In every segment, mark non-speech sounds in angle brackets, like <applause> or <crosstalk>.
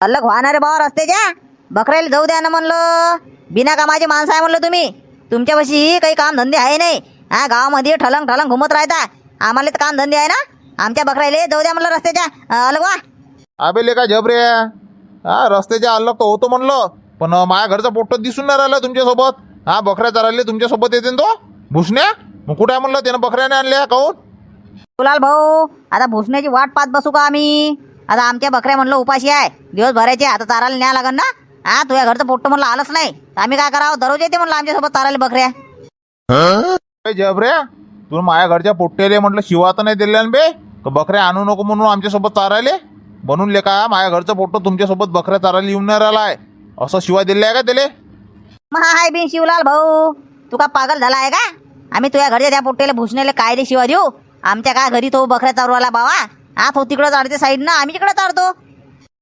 अलग वाहणारे भावा रस्त्याच्या बकऱ्याला जाऊ द्या ना म्हणलं. बिना कामाची माणसं आहे म्हणलं तुम्ही. तुमच्यापाशी काही काम धंदे आहे नाही. हा गावामध्ये ठलंग ठलंग घुमत राहता. आम्हाला तर काम धंदे आहे ना. आमच्या बकऱ्याला जाऊ द्या म्हणलं रस्त्याच्या अलग वा अबे ले का झबरे हा रस्त्याच्या अलग तर होतो म्हणलं. पण माझ्या घरचा पोट्ट दिसून नाही राहिला तुमच्यासोबत. हा बकऱ्या चरायला तुमच्यासोबत येते ना तो. भुसण्या? मग कुठे आहे म्हणलं? त्यानं बकऱ्याने आणल्या काहून गुलाल भाऊ आता भुसण्याची वाट पाहत बसू का आम्ही? आता आमच्या बकऱ्या म्हणलं उपाशी आहे. दिवस भरायचे आता चारायला न्याय लागन ना. हा तुझ्या घरचं पोट्ट म्हणलं आलंच नाही. आम्ही काय करावं? दररोज येते म्हणलं आमच्यासोबत चारायला बकऱ्या. ए झबऱ्या तू माझ्या घरच्या पोट्टेले म्हटलं शिवा तर नाही दिल्या बे. बकऱ्या आणू नको म्हणून आमच्यासोबत चारायले? बनून ले का माझ्या घरचं पोट्ट तुमच्यासोबत बकऱ्या चारायला येऊन नाही राहिला आहे असं शिवा दिल्या आहे का त्याले? मग हाय बिन शिवलाल भाऊ. तू का पागल झाला आहे का? आम्ही तुझ्या घरच्या त्या पोट्टेला भुसण्याला काय दे शिवा देऊ. आमच्या काय घरी तो बकऱ्या चारवाला बाबा हा तो तिकडं चारते साईड ना आम्ही तिकडे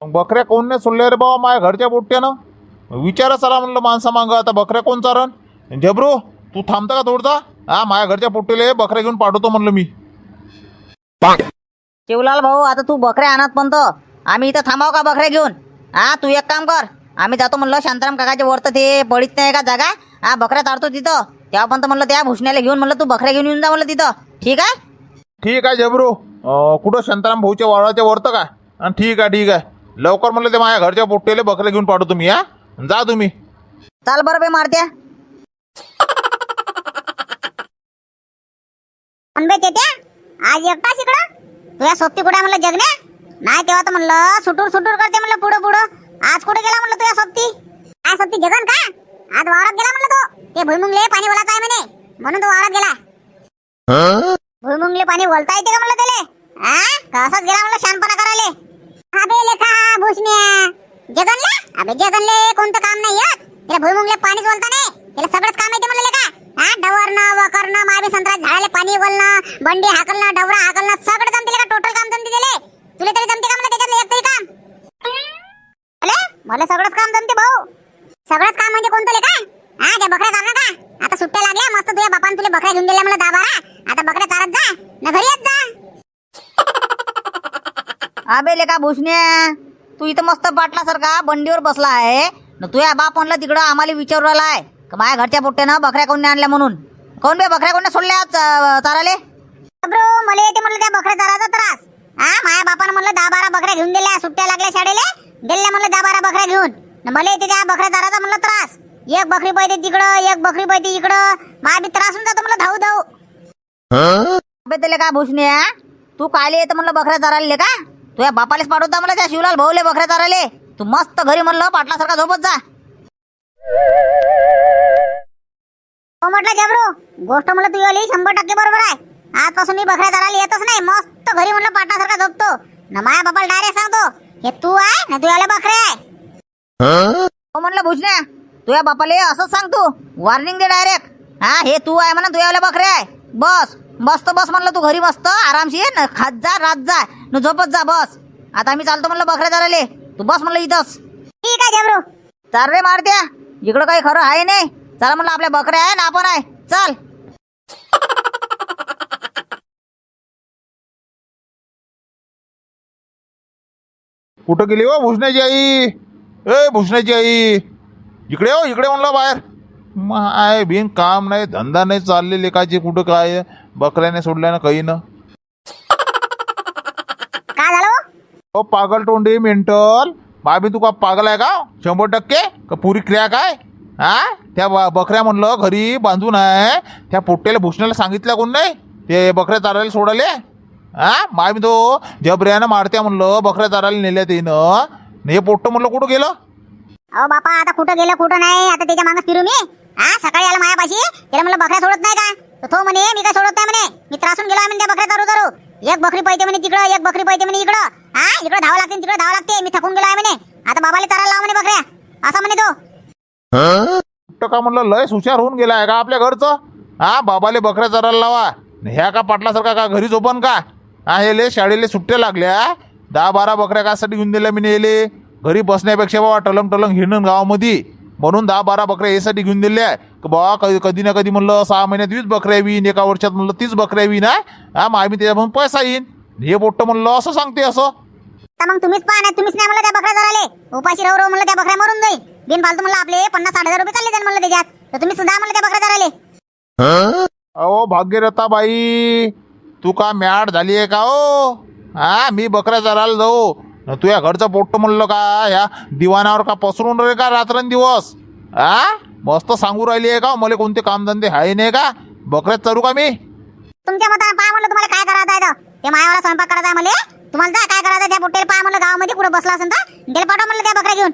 मग बकऱ्या कोण नाही सोडल्या रे बाबा माझ्या घरच्या पोट्ट्यानं विचारा चला म्हणलं माणसा मागं. आता बकऱ्या कोण चारण? झबरू तू थांबता का थोडसा? हा माझ्या घरच्या पोट्टेले बकऱ्या घेऊन पाठवतो म्हणलं मी. शिवलाल भाऊ आता तू बकऱ्या आणत म्हणतो आम्ही इथं थांबाव का बकऱ्या घेऊन? हा तू एक काम कर. आम्ही जातो म्हणलं शांताराम काकाच्या वरतं ते पडित नाही का जागा? हा बकऱ्या तारतो तिथं. तेव्हा पण म्हणलं त्या भुसण्याला घेऊन म्हणलं तू बकऱ्या घेऊन येऊन जा म्हणलं तिथं. ठीक आहे? ठीक आहे झबरू. कुठं शांताराम भाऊच्या वाळाच्या वरतं का? आणि ठीक आहे ठीक आहे. लवकर म्हणलं ते माझ्या घरच्या पोट्टेले बकऱ्या घेऊन पाठवू तुम्ही हा? जा तुम्ही. चाल बरं बे मारत्या. अनबे तेत्या. आज एकटाच इकडं? तुझ्या सोबती कुठे म्हणलं जगण्या? नाही तेव्हा तर म्हणलं सुटूर सुटूर करते म्हणलं पुढं पुढं. आज कुठे गेला म्हणलं तुझ्या सोबती? काय सोबती जगन का? आज वावरात गेला म्हणलं तो. ते भुईमुंगले पाणी बोलायचं आहे म्हणे. म्हणून तो वावरात गेला. भुईमुंगले पाणी बोलता येते का म्हणलं त्याले? हा गेला म्हणलं शानपणा करायले? अबे लेखा भूषण्या जगनले? अबे जगनले कोणतं काम नाही येत त्याला भुईमुंगले पाणीच बोलता नाही. त्याला सगळंच काम येते म्हणलं लेखा हा डवरणं वकरणं माबी संत्रा झाडाले पाणी बोलणं बंडी हाकलणं डवरा हाकलणं सगळं जमते का टोटल काम जमते त्याले. तुला तरी जमते का म्हणलं त्याच्यातलं एक तरी काम? अरे मला सगळंच काम जमते भाऊ. सगळंच काम म्हणजे कोणतं लेखा हा त्या बकऱ्या चालणार का आता सुट्ट्या लागल्या मस्त तुझ्या बापान तुला बकऱ्या घेऊन दिल्या मला दहा बारा. आता बकऱ्या चालत जा ना घरी येत जा. <laughs> अबे ले का भुसण्या तू इथं मस्त पाटलासारखा बंडीवर बसला आहे. न तुझ्या बाप म्हणलं तिकडं आम्हाला विचारू राहिला आहे का माझ्या घरच्या पोट्ट्यानं बकऱ्या कोण आणल्या म्हणून? कोण बे बकऱ्या कोण सोडल्या चाराले? ब्रो मला येते म्हणलं त्या बकऱ्या चाराचा त्रास. हा माझ्या बापानं म्हणलं दहा बारा बकऱ्या घेऊन दिल्या सुट्ट्या लागल्या शाळेले. दिल्या म्हणलं दहा बारा बकऱ्या घेऊन. न मला येते त्या बकऱ्या चाराचा म्हणलं त्रास. एक बकरी पाहिजे तिकडं एक बकरी पाहिजे इकडं. मला बी त्रास होऊन जातो धाऊ अबे त्याला का भुसण्या तू कायले येतं म्हणलं बकऱ्या चारायला का? तुझ्या बापालेच पाठवता मला त्या शिवलाल भाऊले बकऱ्या चारायले. तू मस्त घरी म्हणलं पाटलासारखा झोपत जा. हो म्हटलं जबरू गोष्ट म्हणलं तुझी आली शंभर टक्के बरोबर आहे. आजपासून मी बकऱ्या चारायला येतच नाही मस्त घरी म्हणलं पाटासारखा झोपतो. न माझ्या बापाला डायरेक्ट सांगतो हे तू आहे ना तुझ्याला बकऱ्या आहे. हो? म्हणलं भुसण्या तुझ्या बापाले असंच सांग तू. वॉर्निंग दे डायरेक्ट हा हे तू आहे म्हणा तुझ्यावाल्या बकऱ्या आहे. बस मस्त बस म्हणलं तू घरी मस्त आरामशीर न. खात जा रात जा न झोपत जा बस. आता आम्ही चालतो म्हणलं बकऱ्या चारायले. तू बस म्हणलं इथंच. ठीक आहे जबरू. चाल रे मारत्या. इकडं काही खरं आहे नाही. चला म्हणलं आपल्या बकऱ्या आहे ना आपण आहे. चल. कुठं गेली हो भुसण्याची आई? ए भुसण्याची आई. इकडे हो इकडे म्हणलं बाहेर. माय बिन काम नाही धंदा नाही चालले लेकाचे कुठं काय बकऱ्याने सोडल्यानं काही ना काय झालं हो? ओ पागल तोंडी मेंटल. बाबी तू का पागल आहे का? शंभर टक्के? का पुरी क्रिया काय? हा त्या ब- बकऱ्या म्हणलं घरी बांधून आहे. त्या पोट्ट्याला भुसण्याला सांगितलं कोण नाही? ते बकऱ्या चारायला सोडाले. हा मामी तो जबऱ्यानं मारत्या म्हणलं बकऱ्या चारायला नेल्या त्यानं न हे पोट्ट म्हणलं कुठं गेलं? अहो बापा आता कुठं गेलं कुठं नाही? आता त्याच्या मागं फिरू मी. हा सकाळी आला मायापाशी. त्याला म्हणलं बकऱ्या सोडत नाही का? तर तो म्हणे मी काय सोडत नाही? म्हणे. मी त्रासून गेलो म्हणे त्या बकऱ्या करू. चारू एक बकरी पाहिजे म्हणे तिकडं एक बकरी पाहिजे म्हणे इकडं. हा इकडं धावा लागते तिकडं धावा लागते. मी थकून गेलो आहे म्हणे. आता बाबाला चारायला लाव म्हणे बकऱ्या. असं म्हणे तो. कुठं का म्हणलं लय हुशार होऊन गेला आहे का आपल्या घरचं? हा बाबाले बकऱ्या चरायला लावा. ह्या का पाटलासारखा का घरी झोपन का? हा हे लय शाळेले सुट्ट्या लागल्या दहा बारा बकऱ्या कासाठी घेऊन दिल्या मी नेले घरी बसण्यापेक्षा बाबा टलंग टलंग हिंडण गावामध्ये. म्हणून दहा बारा बकऱ्या यासाठी घेऊन दिल्या. की बाबा कधी कधी ना कधी म्हणलं सहा महिन्यात वीस बकऱ्या येईन एका वर्षात म्हणलं तीस बकऱ्या येईन हा? मग आम्ही त्याच्यापासून पैसा येईन. हे पोट्ट म्हणलं असं सांगते असं. तर मग तुम्हीच पहा नाही तुम्हीच नाही मला त्या बकऱ्या धराले उपाशी राहू राहू मला त्या बकऱ्या मरून जाईल. बिन फालतू मला आपले पन्नास साठ हजार रुपये चालले जाईल मला त्याच्यात. तर तुम्ही सुद्धा मला त्या बकऱ्या धराले अहो भाग्यरथा बाई तू का मॅड झाली आहे का ओ हा मी बकऱ्या चरायला जाऊ न तू या घरचं पोट्ट म्हणलं का? या दिवाणावर का पसरून रे का रात्रंदिवस? हा मस्त सांगू राहिली आहे का? मला कोणते कामधंदे आहे नाही का? बकऱ्यात चरू का मी? तुमच्या मतानं पहा म्हणलं तुम्हाला काय करायचं आहे तर. ते मायावाला स्वयंपाक करायचा आहे मला तुम्हाला जा काय करायचं आहे त्या पोट्याला पहा म्हणलं गावामध्ये कुठं बसला असेल तर. त्याला पाठवा म्हणलं त्या बकऱ्या घेऊन.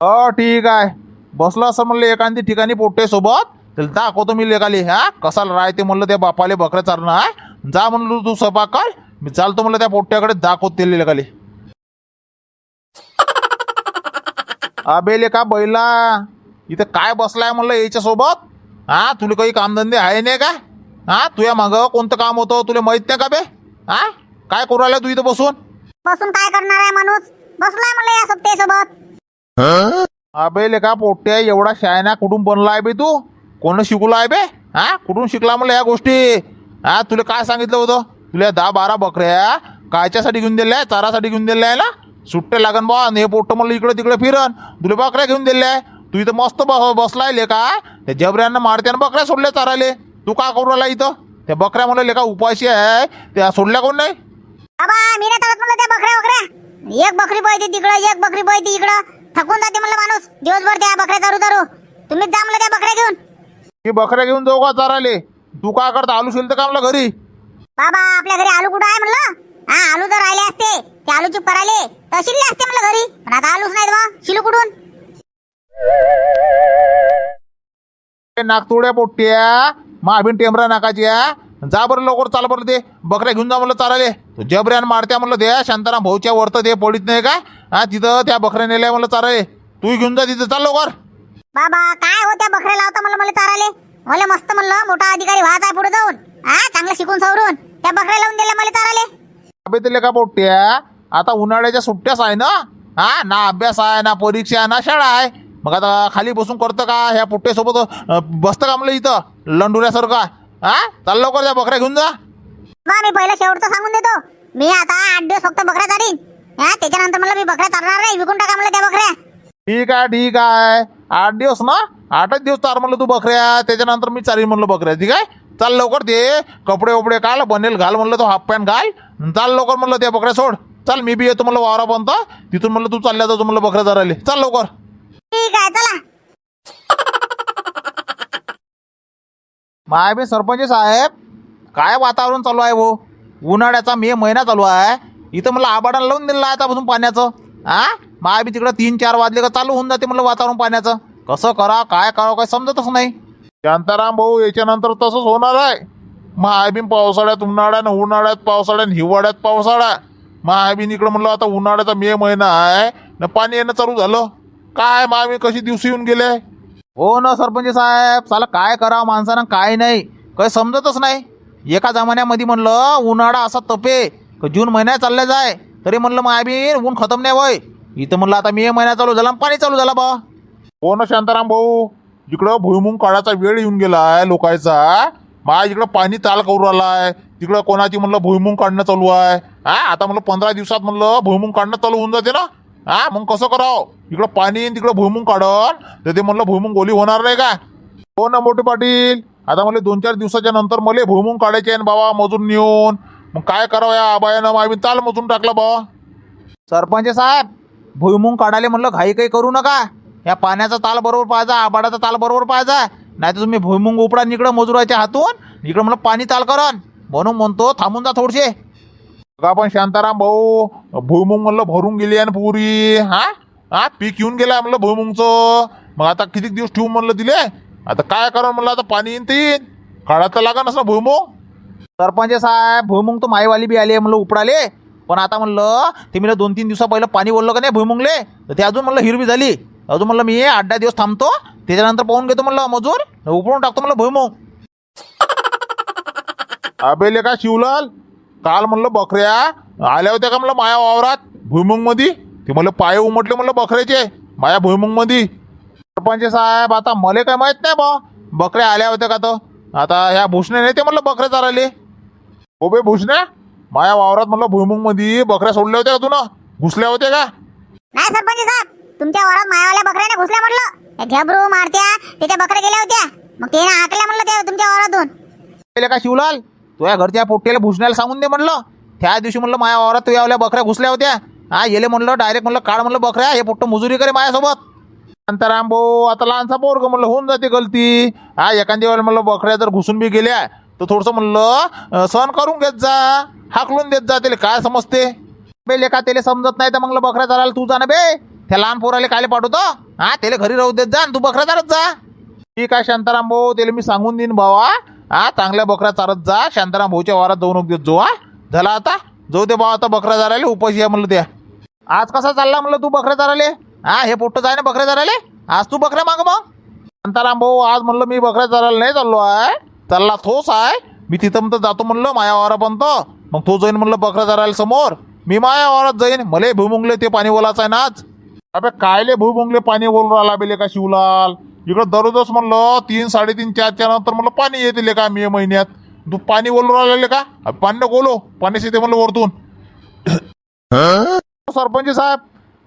हो ठीक आहे. बसलो असं म्हणलं एखादी ठिकाणी पोट्टे सोबत त्याला दाखवतो मी लेखाली हा? कसाला राहते म्हणलं त्या बापाले बकऱ्या चारणं आहे जा म्हणलं तू स्वयंपाक कर. मी चालतो म्हणलं त्या पोट्ट्याकडे दाखवत ते लेखाली अबे लेका बैला? इथं काय बसलाय म्हणलं याच्या सोबत हा तुला काही कामधंदे आहे नाही का? हा तुझ्या मागं कोणतं काम होतं तुला माहीत नाही का बे? हा काय करू राहिला तू इथं बसून? बसून काय करणार आहे माणूस? बसलाय म्हणलं या सोबत्यासोबत अबे लेका पोट्या एवढा शायना कुठून बनला आहे बे तू? कोण शिकवला आहे बे? हा कुठून शिकला म्हणलं या गोष्टी? हा तुला काय सांगितलं होतं? तुला दहा बारा बकऱ्या कायच्यासाठी घेऊन दिल्या चारासाठी घेऊन दिल्या आहे ना सुट्टे लागन बा हे पोट्ट म्हणलं इकडे तिकडे फिरन. तुला बकऱ्या घेऊन दिल्या आहे. तू इथं मस्त बस बसलाय लेका त्या जबऱ्यांना मारत्यानं बकऱ्या सोडल्या चाराले तू का करू राहिला इथं? त्या बकऱ्या म्हणलं लेका उपाशी आहे. त्या सोडल्या कोण नाही? बाबा मी नाही तळत म्हणलं त्या बकऱ्या वकऱ्या एक बकरी पळते तिकडं एक बकरी पळते इकडं. थकून जाते म्हणलं माणूस. दिवसभर त्या बकऱ्या चारू चारू. तुम्हीच जा म्हणलं त्या बकऱ्या घेऊन. मी बकऱ्या घेऊन जाऊ का चाराले तू काय करता? आलू शिलतं का म्हणलं घरी? बाबा आपल्या घरी आलू कुठं आहे म्हणलं? हा आलू जर राहिले असते. ते आलू चुप करायले तर शिरले असते म्हणलं घरी. पण आता आलूच नाहीत बा. शिलू कुठून? नागतोड्या पोट्ट्या महाबीन टेमरा नाकाच्या जा बरं लवकर चाल बरं ते. बकऱ्या घेऊन जा म्हणलं चालाले जबऱ्यान मारत्या म्हणलं ते. शांताराम भाऊच्या वरतं ते पडित नाही का हा तिथं त्या बकऱ्या नेल्या म्हणलं चालाले तू घेऊन जा तिथं चाल लवकर. बाबा काय हो त्या बकऱ्या लावता म्हणलं मला चाराले मला मस्त म्हणलं मोठा अधिकारी व्हायचा आहे पुढे जाऊन. हा चांगलं शिकून सवरून. त्या बकऱ्या लावून दिल्या मला चाराले अबे ते का पोट्ट्या आता उन्हाळ्याच्या सुट्ट्याच आहे ना? हा ना अभ्यास आहे ना परीक्षा आहे ना शाळा आहे. मग आता खाली बसून करतं का? ह्या पोट्ट्यासोबत बसतं का म्हणलं इथं? लंडुऱ्यासारखा हा? चाल लवकर त्या बकऱ्या घेऊन जा. मी पहिलं शेवटचं सांगून देतो. मी आता आठ दिवस फक्त बकऱ्या चारीन. हा त्याच्यानंतर मला मी बकऱ्या चालणार नाही. विकून टाका म्हणलं त्या बकऱ्या. ठीक आहे ठीक आहे. आठ दिवस ना? आठच दिवस चार म्हणलं तू बकऱ्या. त्याच्यानंतर मी चारीन म्हणलं बकऱ्या. ठीक आहे? चाल लवकर ते कपडे वपडे काढ बनेल घाल म्हणलं तो हाफ पॅन्ट घाल. चाल लवकर म्हणलं त्या बकऱ्या सोड. चाल मी बी येतो म्हणलं वावरापर्यंत तिथून म्हणलं तू चालल्या जातो म्हणलं बकऱ्या धरायला. चाल लवकर. ठीक आहे चला. माय बी सरपंच साहेब काय वातावरण चालू आहे भाऊ उन्हाळ्याचा मे महिना चालू आहे. इथं मला आबाडाला लावून दिलं आहे आतापासून पाण्याचं. हा माय बी तिकडं तीन चार वाजले का चालू होऊन जाते म्हणलं वातावरण पाण्याचं. कसं करा काय करावं काय समजतच नाही. शांताराम भाऊ याच्यानंतर तसंच होणार आहे. माय बी पावसाळ्यात उन्हाळ्यात उन्हाळ्यात पावसाळ्यात हिवाळ्यात पावसाळा. माय इकडं म्हणलं आता उन्हाळ्याचा मे महिना आहे न पाणी येणं चालू झालं. काय महाबीन कशी दिवशी येऊन गेले? हो ना सरपंच साहेब साला काय करावं माणसानं काय नाही. काही समजतच नाही. एका जमान्यामध्ये म्हणलं उन्हाळा असा तपे का जून महिन्यात चालला जाय. तरी म्हणलं महाबीन ऊन खतम नाही वय इथं म्हणलं आता मे महिना चालू झाला पाणी चालू झाला बा. हो ना शांताराम भाऊ इकडं भुईमुंग काळाचा वेळ येऊन गेला आहे लोकांचा माझ्या इकडं पाणी ताल करू राहिला आहे तिकडं कोणाची म्हणलं भुईमुंग काढणं चालू आहे. हा आता म्हणलं पंधरा दिवसात म्हणलं भुईमुंग काढणं चालू होऊन जाते ना? हा मग कसं करावं? इकडं पाणी तिकडं भुईमुंग काढन तर ते म्हणलं भुईमुंग गोली होणार नाही का हो ना मोठे पाटील. आता मला दोन चार दिवसाच्या नंतर मला भुईमुंग काढायचे आहे बाबा मजून नेऊन. मग काय करावं या आबायानं? आम्ही ताल मजून टाकला बाबा सरपंच साहेब भुईमुंग काढायला म्हणलं घाई काही करू नका. या पाण्याचा ताल बरोबर पाहायचा आबाडाचा ताल बरोबर पाहायचा नाही तर तुम्ही भुईमुंग उपडा इकडं मजुराच्या हातून इकडं मला पाणी ताल करन म्हणून म्हणतो थांबून जा थोडसे बघा पण शांताराम भाऊ भुईमुंग म्हणलं भरून गेली आहे पुरी. हा? हा? पीक येऊन गेला म्हणलं भुईमुंगचं. मग आता किती दिवस ठेवून म्हणलं दिले आता काय करा म्हणलं आता पाणी येईन ते येईन काढा तर लागणच ना भुईमुंग. सरपंच साहेब भुईमुंग तर माईवाली बी आली आहे म्हणलं उपडाले. पण आता म्हणलं ते मी दोन तीन दिवसा पहिलं पाणी बोललं का नाही भुईमुंगले? तर ते अजून म्हणलं हिरवी झाली. अजून म्हणलं मी आठ दहा दिवस थांबतो. त्याच्यानंतर पाहून घेतो म्हणलं मजूर. उपडून टाकतो म्हणलं भुईमुंग. अबेले का शिवलाल? काल म्हणलं बकऱ्या आल्या होत्या का म्हणलं माया वावरात? भुईमुंगमध्ये ते म्हणलं पाय उमटले म्हणलं बकऱ्याचे. माया भुईमुंगमध्ये सरपंच साहेब आता मला काय माहीत नाही बा. बकऱ्या आल्या होत्या का तर? आता ह्या भुसण्या नाही ते म्हणलं बकऱ्या चाराले हो बे भुसण्या माया वावरात म्हणलं भुईमुंगमध्ये बकऱ्या सोडल्या होत्या का तू ना घुसल्या होत्या का? नाही सरपंच साहेब तुमच्या वावरात मायावाल्या बकऱ्याने घुसल्या म्हटलं. त्या मारत्या. त्याच्या बकऱ्या गेल्या होत्या. मग ते आकल्या म्हणलं ते तुमच्या वावरातून. का शिवलाल? तुझ्या घरच्या पोट्याला भुसण्याला सांगून दे म्हणलं. त्या दिवशी म्हणलं माझ्या वावरात तुझ्या आवल्या बकऱ्या घुसल्या होत्या. हा येले म्हणलं डायरेक्ट म्हणलं काढ म्हणलं बकऱ्या. हे पोट्ट मजुरी करे माझ्यासोबत. नंतर भाऊ आता लहानसा पोरग म्हणलं होऊन जाते गलती. हा एखाद्या वेळेला म्हणलं बकऱ्या जर घुसून बी गेल्या तर थोडंसं म्हणलं अं, सहन करून घेत जा. हाकलून देत जा त्याला काय समजते? बे लेखा त्याला समजत नाही तर म्हणलं बकऱ्या चालायला तू जा ना बे. त्या लहान पोराले कायले पाठवतो? हा त्याला घरी राहू देत जा आणि तू बकऱ्या चालत जा. ठीक आहे शांताराम भाऊ त्याला मी सांगून देईन भावा. हा चांगल्या बकऱ्या चालत जा. शांताराम भाऊच्या वारात जाऊन देत जो हा. झाला आता? जाऊ दे भाऊ आता बकरा चारायला उपाशी या म्हणलं त्या. आज कसा चालला म्हणलं तू बकऱ्या चाराले हा हे पोट्ट जाय ना बकऱ्या चारायले? आज तू बकऱ्या माग मग. शांताराम भाऊ आज म्हणलं मी बकऱ्या चारायला नाही चाललो आहे. चालला थोस आहे. मी तिथं तर जातो म्हणलं माया वारापर्यंत मग तो जाईन म्हणलं बकरा चारायला समोर. मी माया वारात जाईन. मले भुमुंगले ते पाणी बोलायचं आहे ना आज. अबे कायले भुमुंगले पाणी बोलून राहिला बेले का शिवलाल? इकडं दररोजच म्हणलं तीन साडेतीन चारच्या नंतर म्हणलं पाणी येते का मे महिन्यात? तू पाणी बोलून राहिलेले का? पाणी बोलो पाणी येते म्हणलं वरतून. सरपंच साहेब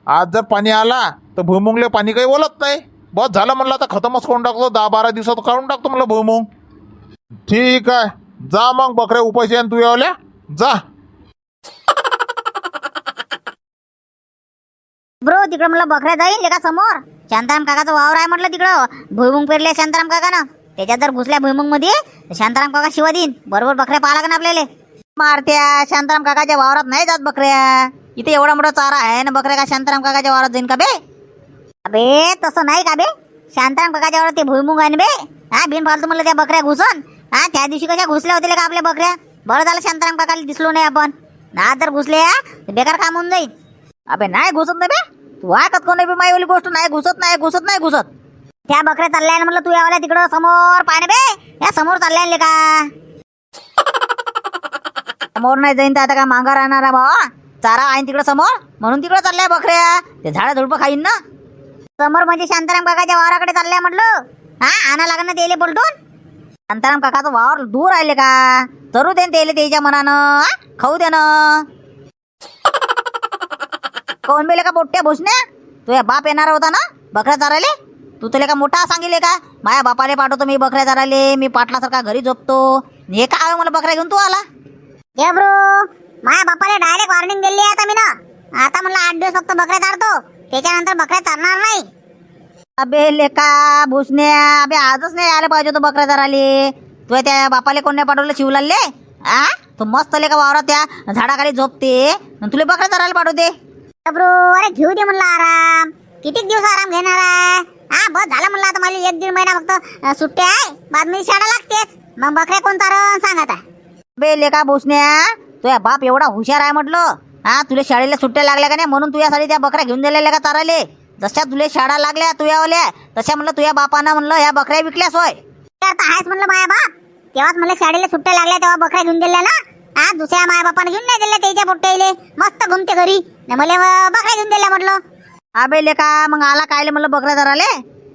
आज जर पाणी आला तर भुईमुंगले पाणी काही बोलत नाही. बस झालं म्हणलं आता खतमच करून टाकतो दहा बारा दिवसात काढून टाकतो म्हणलं भुईमुंग. ठीक आहे जा मग बकऱ्या उपाशी तू यावल्या. जा. ब्रो तिकडं म्हटलं बकऱ्या जाईल का समोर. शांताराम काकाचं वावर आहे म्हटलं तिकडं. भुईमुंग पेरले शांताराम काकानं. त्याच्यात जर घुसल्या भुईमुंगमध्ये शांताराम काका शिवा देईन. बरोबर बकऱ्या पाहा लागेल आपल्याला. मारत्या शांताराम काकाच्या वावरात नाही जात बकऱ्या. इथे एवढा मोठा चारा आहे ना बकऱ्या का शांताराम काकाच्या वावरात जाईन का बे? अबे तसं नाही का बे? शांताराम काकाच्या वावरात ते भुईमुंग आहे बे? हा बिन फालतू म्हटलं त्या बकऱ्या घुसून. हा त्या दिवशी कशा घुसल्या होत्या का आपल्या बकऱ्या? बरं झालं शांताराम काकाला दिसलो नाही आपण. आज जर घुसल्या बेकार काम होऊन जाईल. अबे नाही घुसत नाही बे. तू ऐकत कोणी बी माईवाली गोष्ट नाही घुसत नाही घुसत नाही घुसत. त्या बकऱ्या चालल्या ना म्हणलं तू यावल्या तिकडं समोर पाय बे. या समोर चालल्या ना का? <laughs> समोर नाही जाईन तर आता काय मांगा राहणार भावा? चारा आहे तिकडं समोर? म्हणून तिकडं चालल्या बकऱ्या. ते झाडं झुडपं खाईन ना. समोर म्हणजे शांताराम काकाच्या वावराकडे चालल्या म्हटलं हा आणा लागण ना त्याले बोलटून शांताराम काकाचं वावर दूर राहिले का? चरू दे त्याला त्याच्या मनानं? खाऊ दे ना. कोण बेले का पोट्ट्या भुसण्या तुझ्या बाप येणार होता ना बकऱ्या चाराले तू तुला का मोठा सांगितले का? माझ्या बापाले पाठवतो मी बकऱ्या चाराले मी पाटलासारखा घरी झोपतो. हे काय मला बकऱ्या घेऊन तू आला? ये ब्रो माझ्या बापाला डायरेक्ट वॉर्निंग दिली आता मी ना आता म्हणलं आठ दिवस फक्त बकऱ्या चारतो त्याच्यानंतर बकऱ्या चालणार नाही. अबे लेका भुसण्या अबे आजच नाही आले पाहिजे होतं बकऱ्या चाराले तुझ्या त्या बापाले कोण नाही पाठवलं शिवलाले आ? तो मस्त लेका वावरात त्या झाडाखाली झोपते. आणि तुला बकऱ्या चारायला पाठवते. ब्रो अरे घेऊ दे म्हणलं आराम. किती दिवस आराम घेणार आहे? हा बस झालं म्हणलं आता मला एक दीड महिना फक्त अं, सुट्ट्या आहे. बाद मी शाळा लागतेच. मग बकऱ्या कोण चारण सांग आता बे लेका भुसण्या तुझ्या बाप एवढा हुशार आहे म्हटलं. हा तुला शाळेला सुट्ट्या लागल्या का नाही म्हणून तुझ्यासाठी त्या बकऱ्या घेऊन दिलेल्या का चाराले जशा तुला शाळा लागल्या तुझ्यावाल्या. तशा म्हणलं तुझ्या बापानं म्हणलं ह्या बकऱ्या विकल्यास होय. ते आता आहेच म्हणलं माया बाप. तेव्हाच मला शाळेला सुट्ट्या लागल्या तेव्हा बकऱ्या घेऊन दिल्या ना? हा दुसऱ्या माया बापाने घेऊन नाही दिल्या त्याच्या पोट्ट्याले मस्त घुमते घरी. न मला बकऱ्या घेऊन दिल्या म्हटलं. अबे लेका मग आला कायले म्हणलं बकऱ्या चाराले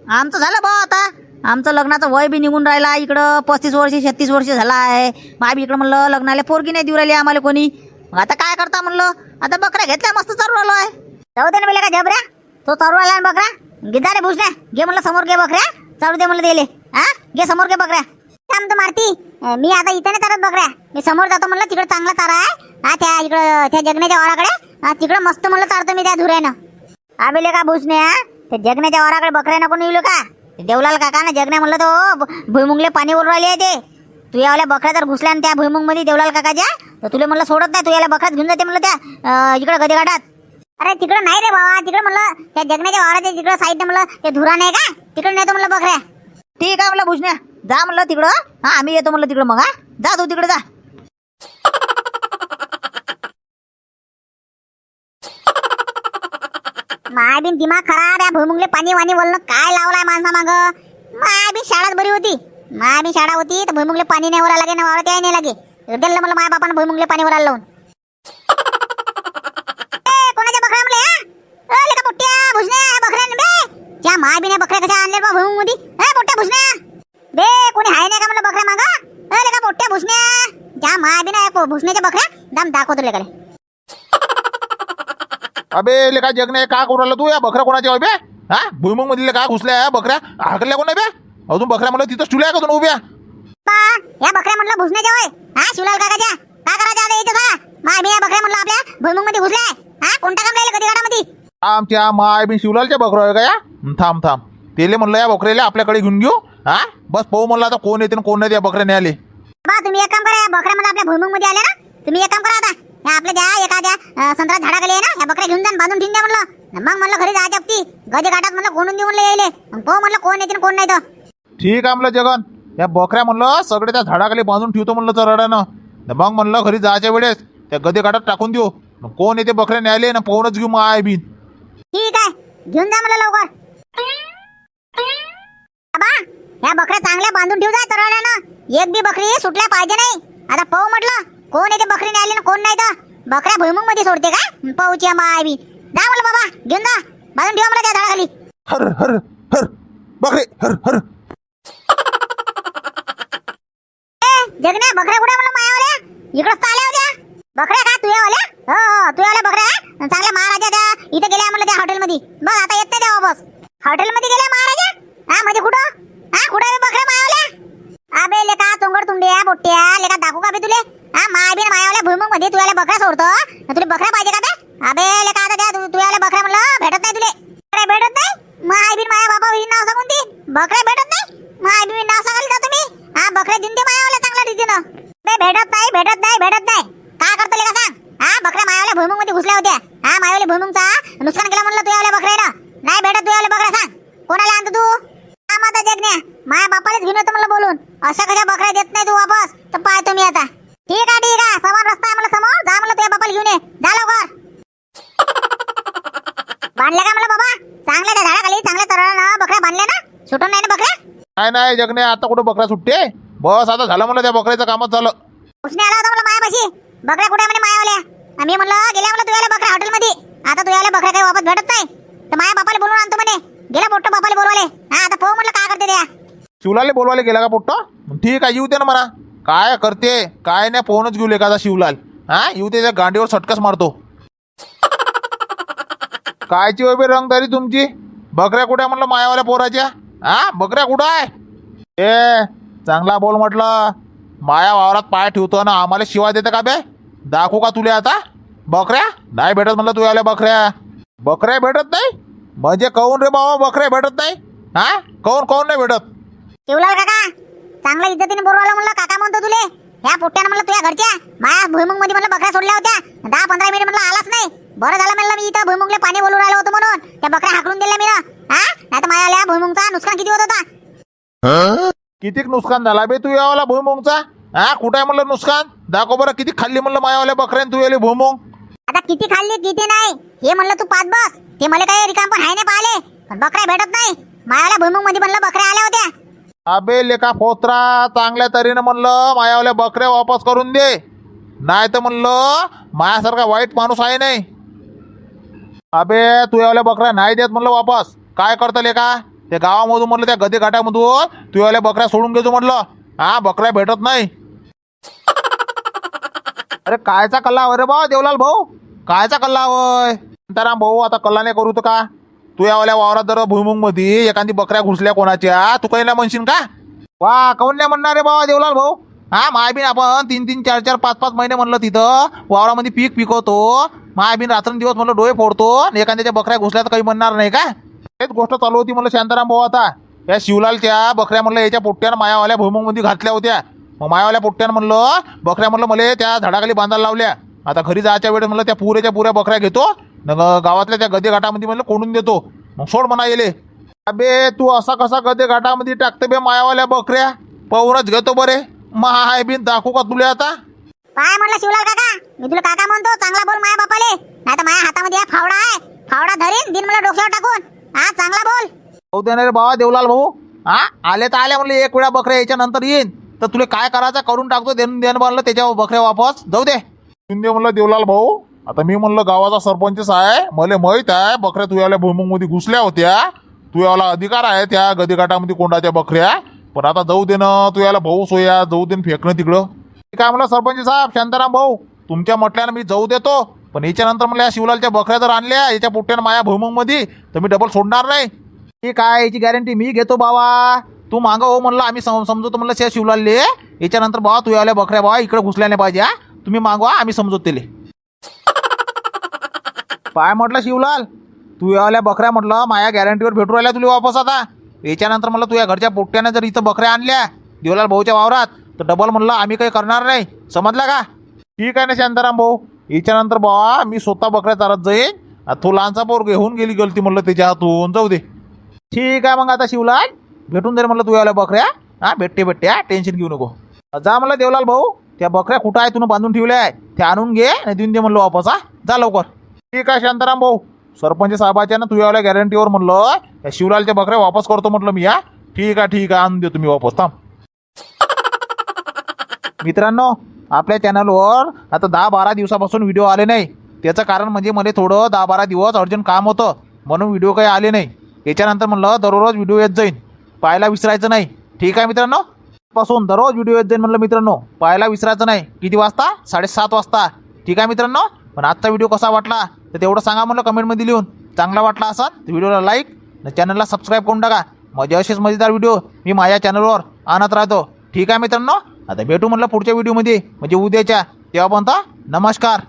आमचं झालं बा आता. आमचं लग्नाचं वय बी निघून राहिला. इकडं पस्तीस वर्ष छत्तीस वर्ष झाला आहे. मा बी इकडं म्हणलं लग्नाला पोरगी नाही देऊ राहिली आम्हाला कोणी. आता काय करता म्हणलं? आता बकऱ्या घेतल्या मस्त चालू राहिलो आहे. जाऊ दे ना बेले का जबऱ्या. तो चालू आला ना बकरा गिदा रे भुसण्या घे म्हणलं समोर घे बकऱ्या. चालू दे म्हणलं दिले हा? घे समोर घे बकऱ्या. थांब तर मारती. मी आता इथं नाही करत बकऱ्या मी समोर जातो म्हणलं तिकडे चांगला तारा आहे. हा त्या इकडं त्या जगण्याच्या वराकडे. तिकडं मस्त म्हणलं चारतो मी त्या धुऱ्यानं. आबेले का भुसण्या त्या जगण्याच्या वराकडे बकऱ्या नको येऊ का देवलाल काका ना जगण्या म्हणलं तो भुईमुंगले पाणी ओढून राहिले ते. तू यावल्या बकऱ्या जर घुसल्या त्या भुईमुंगमध्ये देवलाल काकाच्या? तर तुला म्हणलं सोडत नाही तू याला बकऱ्यात घेऊन जाते म्हणलं त्या इकडं गदेघाटात. अरे तिकडं नाही रे बाबा तिकडं म्हणलं त्या जगण्याच्या वावराच्या तिकडं साईडनं म्हणलं ते धुरा नाही का? तिकडं नाही तो म्हणलं बकऱ्या. ठीक आहे म्हणलं भुजण्या जा म्हणलं तिकडं. हा आम्ही येतो म्हणलं तिकडं मग हा. जा तू तिकडे जा. माय बिन दिमाग खराब आहे. भुईमुंगले पाणी वाणी बोलणं काय लावलाय माणसा माग? माय शाळाच बरी होती. माय शाळा होती तर भुईमुंगले पाणी नाही वरा लागे ना वावरात याय नाही लागे मला माझ्या बापानं भुईमुंगले पाणी वरायला लावून ए, कोणाच्या बकऱ्या म्हणले हा? ए, लेका पोट्ट्या भुसण्या ह्या बकऱ्या ना बे त्या माय बिना बकऱ्या कशा आणल्या बा भुईमुंगमध्ये ए पोट्ट्या भुसण्या बे कोणी हाय नाही का म्हणलं बकऱ्या माग ए लेका पोट्ट्या भुसण्या भुसण्याच्या बकऱ्या दम दाखवतो लेकडे अबे ले काय जगणे का राहिला तू? या बकऱ्या कोणाच्या बे? हा? भुईमुंग मधले का घुसल्या या बकऱ्या? हाकल्या कोण बे? अजून बकऱ्या म्हणलं तिथं चुल्या का तुम्ही उभ्या? पा या बकऱ्या म्हटलं भुसण्याच्या होय हा शिवलाल काकाच्या? काय करायचं आता यायचं का माय मी या बकऱ्या म्हटलं आपल्या. भुईमुंगमध्ये घुसल्या हा कोणता काम राहिलं कधी गाडामध्ये आमच्या माय बी शिवलालच्या बकरं आहे का या? हं, थांब थांब. तेले म्हणलं या बकऱ्याला आपल्याकडे घेऊन घेऊ. हा? बस पाहू म्हणलं आता कोण येते आणि कोण नाही त्या बकऱ्या न्याले बा तुम्ही एक काम करा या बकऱ्या मला आपल्या भुईमुंगमध्ये आल्या ना तुम्ही एक काम करा आता. या आपल्या ज्या एखाद्या संत्रा झाडाखाली आहे ना या बकऱ्या घेऊन जा बांधून ठेवून द्या म्हणलं. मग म्हणलं घरी जायच्या हप्ती गदी गाठात म्हणलं कोणून देऊ म्हणलं यायले. मग पाहू म्हणलं कोण येते कोण नाही तर. ठीक आहे म्हणलं जगन. या बकऱ्या म्हणलं सगळे त्या झाडाखाली बांधून ठेवतो म्हणलं चरडानं न मग म्हणलं घरी जायच्या वेळेस त्या गदी काठात टाकून देऊ. न कोण येते बकऱ्या न्यायले ना पाहूनच घेऊ माय बिन. ठीक आहे. घेऊन जा मला लवकर. बाबा या बकऱ्या चांगल्या बांधून ठेवू जा तरड्यानं एक बी बकरी सुटल्या पाहिजे नाही. आता पाहू म्हटलं कोण येते बकरी न्यायला आणि कोण नाही तर? बकऱ्या भुईमुंगमध्ये सोडते का पाहूची माय बी. जा म्हणलं बाबा घेऊन जा. बांधून ठेवा मला त्या झाडाखाली. हर हर हर. बकरे हर हर. जगण्या बकऱ्या कुठे म्हणलं मायावाल्या? इकडंच तर आल्या होत्या. बकऱ्या का तुझ्यावाल्या? हो हो तुझ्यावाल्या बकऱ्या. आहे? चांगल्या महाराजा त्या. इथे गेल्या म्हणलं त्या हॉटेलमध्ये बघ आता येत नाही त्या वापस. हॉटेलमध्ये गेल्या महाराजा हा म्हणजे कुठं हा कुठं आहे बकऱ्या मायावाल्या अबे लेका या तुंड्या बोट्या लेका दाखवू का बे तुले? हा माय बिन मायावल्या भुईमुंगमध्ये तुला बकरा सोडतो. न तुला बकऱ्या पाहिजे का बे अबे लेका आता द्या तुला बकरा म्हणलं भेटत नाही तुले. बकऱ्या भेटत नाही? माय बिन माया बाबा विन नाव सांगून ती. बकऱ्या भेटत नाही? माय बिन नाव सांगाल का तुम्ही? हा बकऱ्या देऊन दे मायावल्या चांगल्या रीतीनं. बे भेटत नाही भेटत नाही भेटत नाही. काय करतो लेका सांग? हा बकऱ्या मायावल्या भुईमुंगमध्ये घुसल्या होत्या. हा मायावल्या भुईमुंगचा नुकसान केलं म्हणलं तुयावल्या बकऱ्यानं. नाही भेटत तुयावल्या बकरा सांग. कोणाला आणतो तू? हा माता जगण्या. माया बापालाच घेऊन येतो म्हणलं बोलून. अशा कशा बकऱ्या देत नाही तू वापस तर पाय तुम्ही आता ठीक आहे ठीक आहे समोर रस्ता आहे मला समोर जा म्हणलं तुझ्या बापाला घेऊन ये जा लवकर बांधल्या का मला बाबा चांगल्या त्या झाडाखाली चांगल्या तरानं बकऱ्या बांधल्या ना सुटून नाही ना बकऱ्या नाही नाही जगणे आता कुठं बकऱ्या सुटते? बस आता झालं म्हणलं त्या बकऱ्याचं कामच झालं. उसने आला होता मला मायापाशी बकऱ्या कुठे म्हणे मायावाल्या? आम्ही म्हणलं गेल्या म्हणलं तुझ्याला बकऱ्या हॉटेलमध्ये. आता तुझ्याला बकऱ्या काही वापस भेटत नाही. तर माया बापाला बोलून आणतो म्हणे. गेला मोठं बापाला बोलवाले. हा आता पाहू म्हटलं काय करते त्या. शिवलालले बोलवायला गेला का पोट्ट? ठीक आहे येऊ दे ना म्हणा. काय करते? काय नाही पोहूनच घेऊ एखादा शिवलाल? हा येऊ दे त्या गांडीवर सटकस मारतो. कायची वबे रंगदारी तुमची? बकऱ्या कुठे म्हणलं मायावाल्या पोराच्या? हा बकऱ्या कुठं आहे? ए चांगला बोल म्हटलं. माया वावरात पाय ठेवतो ना आम्हाला शिवाय देते का बे? दाखवू का तुले आता? बकऱ्या? नाही भेटत म्हणलं तू आल्या बकऱ्या. बकऱ्या भेटत नाही? म्हणजे काऊन रे बाबा बकऱ्या भेटत नाही? हा? काऊन काऊन नाही भेटत? शिवलाल काका चांगल्या इज्जतीने बोलवायला म्हणलं काका म्हणतो तुले ह्या पोट्यानं म्हणलं तुझ्या घरच्या माया भुईमुंगमध्ये म्हणलं बकऱ्या सोडल्या होत्या दहा पंधरा मिनिट म्हणलं आलाच नाही. बरं झालं म्हणलं मी इथं भुईमुंगले पाणी बोलून राहिलो होतो म्हणून त्या बकऱ्या हाकलून दिल्या मी हा? नाही तर मायाला भुईमुंगचा नुकसान किती होत होता? कितीक नुकसान झाला? बे तू यावाला भुईमुंगचा? हा कुठं आहे म्हणलं नुकसान? दाखव बरं किती खाल्ली म्हणलं मायावाल्या बकऱ्यान तू याले भुईमुंग? आता किती खाल्ली किती नाही? हे म्हणलं तू पाच बस. ते मला काही रिकाम पण हाय नाही पाहिले. पण बकऱ्या भेटत नाही. मायाला भुईमुंगमध्ये म्हणलं बकऱ्या आल्या होत्या. अबे लेका फोत्रा चांगल्या तऱ्हेनं म्हणलं मायावाल्या बकऱ्या वापस करून दे. नाही तर म्हणलं मायासारखा वाईट माणूस आहे नाही. अबे तू यावल्या बकऱ्या नाही देत म्हणलं वापस. काय करतं लेका? त्या गावामधून म्हटलं त्या गदी घाटामधून तू यावल्या बकऱ्या सोडून घेतो म्हटलं हा बकऱ्या भेटत नाही. अरे कायचा कल्ला अरे रे बा देवलाल भाऊ? कायचा कल्ला होय शांताराम भाऊ आता कल्ला नाही करू तर का? तू यावाल्या वावरात जर भुईमुंगमध्ये एखादी बकऱ्या घुसल्या कोणाच्या तू काही नाही म्हणशील का? वा काऊन नाही म्हणणार रे बाबा देवलाल भाऊ? हा मायबीन आपण तीन तीन चार चार पाच पाच महिने म्हणलं तिथं वावरामध्ये पीक पिकवतो मायबीन रात्रंदिवस म्हणलं डोळे फोडतो आणि एखाद्याच्या बकऱ्या घुसल्या तर काही म्हणणार नाही का? हेच गोष्ट चालू होती म्हणलं शांताराम भाऊ आता. या शिवलालच्या बकऱ्या म्हणलं याच्या पोट्ट्यानं मायावाल्या भुईमुगमध्ये घातल्या होत्या. मग मायावाल्या पोट्ट्यानं म्हणलं बकऱ्या म्हणलं मला त्या झाडाखाली बांधायला लावल्या. आता घरी जायच्या वेळेस म्हणलं त्या पुरेच्या पुऱ्या बकऱ्या घेतो. न ग- गावातल्या त्या गदे घाटामध्ये म्हणलं कोंडून देतो. मग सोड म्हणा येले. अबे तू असा कसा गदे घाटामध्ये टाकते बे मायावाल्या बकऱ्या? पवरच घेतो बरे. महाय बिन दाखवू का तुला आता? काय म्हणलं शिवलाल काका. मी तुला काका म्हणतो चांगला बोल माया बापाले. नाही तर माझ्या हातामध्ये हा फावडा आहे. फावडा धरीन दिन मला डोक्यावर टाकून. हा चांगला बोल. भाऊ देणार रे बाबा देवलाल भाऊ. हा आले तर आले म्हणलं एक वेळा बकऱ्या यायच्या नंतर येईन. तर तुला काय करायचं करून टाकतो देणं देणं म्हणलं त्याच्यावर बकऱ्या वापस. जाऊ दे. शिंदे म्हणलं देवलाल भाऊ. आता मी म्हणलं गावाचा सरपंचच आहे. मला माहीत आहे बकऱ्या तुझ्याला भुईमुंगमध्ये घुसल्या होत्या. तुझ्याला अधिकार आहे त्या गदीघाटामध्ये कोंडाच्या बकऱ्या. पण आता जाऊ दे ना तुझ्याला भाऊ सोया जाऊ दे न फेकणं तिकडं. काय म्हणलं सरपंच साहेब शांताराम भाऊ तुमच्या म्हटल्यानं मी जाऊ देतो. पण याच्यानंतर मला या शिवलालच्या बकऱ्या जर आणल्या याच्या पोट्यानं माया भुईमुंगमध्ये तर मी डबल सोडणार नाही. ठीक आहे याची गॅरंटी मी घेतो बाबा. तू मागा हो म्हणलं आम्ही सम समजवतो म्हणलं त्या शिवलालले. याच्यानंतर बाबा तू यावल्या बकऱ्या बाबा इकडे घुसल्या नाही पाहिजे हा. तुम्ही मागवा आम्ही समजवतो त्याले पाय <laughs> म्हटलं शिवलाल? तू यावल्या बकऱ्या म्हटलं माया गॅरंटीवर भेटू राहिल्या तुला वापस आता. याच्यानंतर म्हटलं तुझ्या घरच्या पोट्ट्यानं जर इथं बकऱ्या आणल्या देवलाल भाऊच्या वावरात तर डबल म्हणलं आम्ही काही करणार नाही. समजला का? ठीक आहे ना शांताराम भाऊ. याच्यानंतर बाबा मी स्वतः बकऱ्या चालत जाईन. तो लहानचा पोर घेऊन गेली गलती म्हणलं त्याच्या हातून. जाऊ दे. ठीक आहे मग आता शिवलाल. भेटून दे म्हणलं तू यावल्या बकऱ्या. हा भेटते भेटते हा टेन्शन घेऊ नको. जा म्हणलं देवलाल भाऊ. त्या बकऱ्या कुठं आहे तुला बांधून ठेवल्या आहे त्या आणून घे आणि देऊन दे म्हणलं वापस हा. जा लवकर. ठीक आहे शांताराम भाऊ. सरपंच साहेबाच्या ना तू यावल्या गॅरंटीवर म्हणलं. त्या शिवलालच्या बकऱ्या वापस करतो म्हटलं मी हा. ठीक आहे ठीक आहे. आणून दे तुम्ही वापस. थांब. मित्रांनो आपल्या चॅनलवर आता दहा बारा दिवसापासून व्हिडिओ आले नाही. त्याचं कारण म्हणजे मला थोडं दहा बारा दिवस अर्जंट काम होतं. म्हणून व्हिडिओ काही आले नाही. याच्यानंतर म्हणलं दररोज व्हिडिओ येत जाईन. पाहायला विसरायचं नाही. ठीक आहे मित्रांनो? पासून दररोज व्हिडिओ येत जाईन म्हणलं मित्रांनो. पाहायला विसरायचं नाही. किती वाजता? साडेसात वाजता. ठीक आहे मित्रांनो? पण आजचा व्हिडिओ कसा वाटला? तर तेवढं सांगा म्हणलं कमेंटमध्ये लिहून. चांगला वाटला असा तर व्हिडिओला लाईक आणि चॅनलला सबस्क्राईब करून टाका. मजे असेच मजेदार व्हिडिओ मी माझ्या चॅनलवर आणत राहतो. ठीक आहे मित्रांनो? आता भेटू म्हटलं पुढच्या व्हिडिओमध्ये म्हणजे उद्याच्या. तेव्हापर्यंत नमस्कार.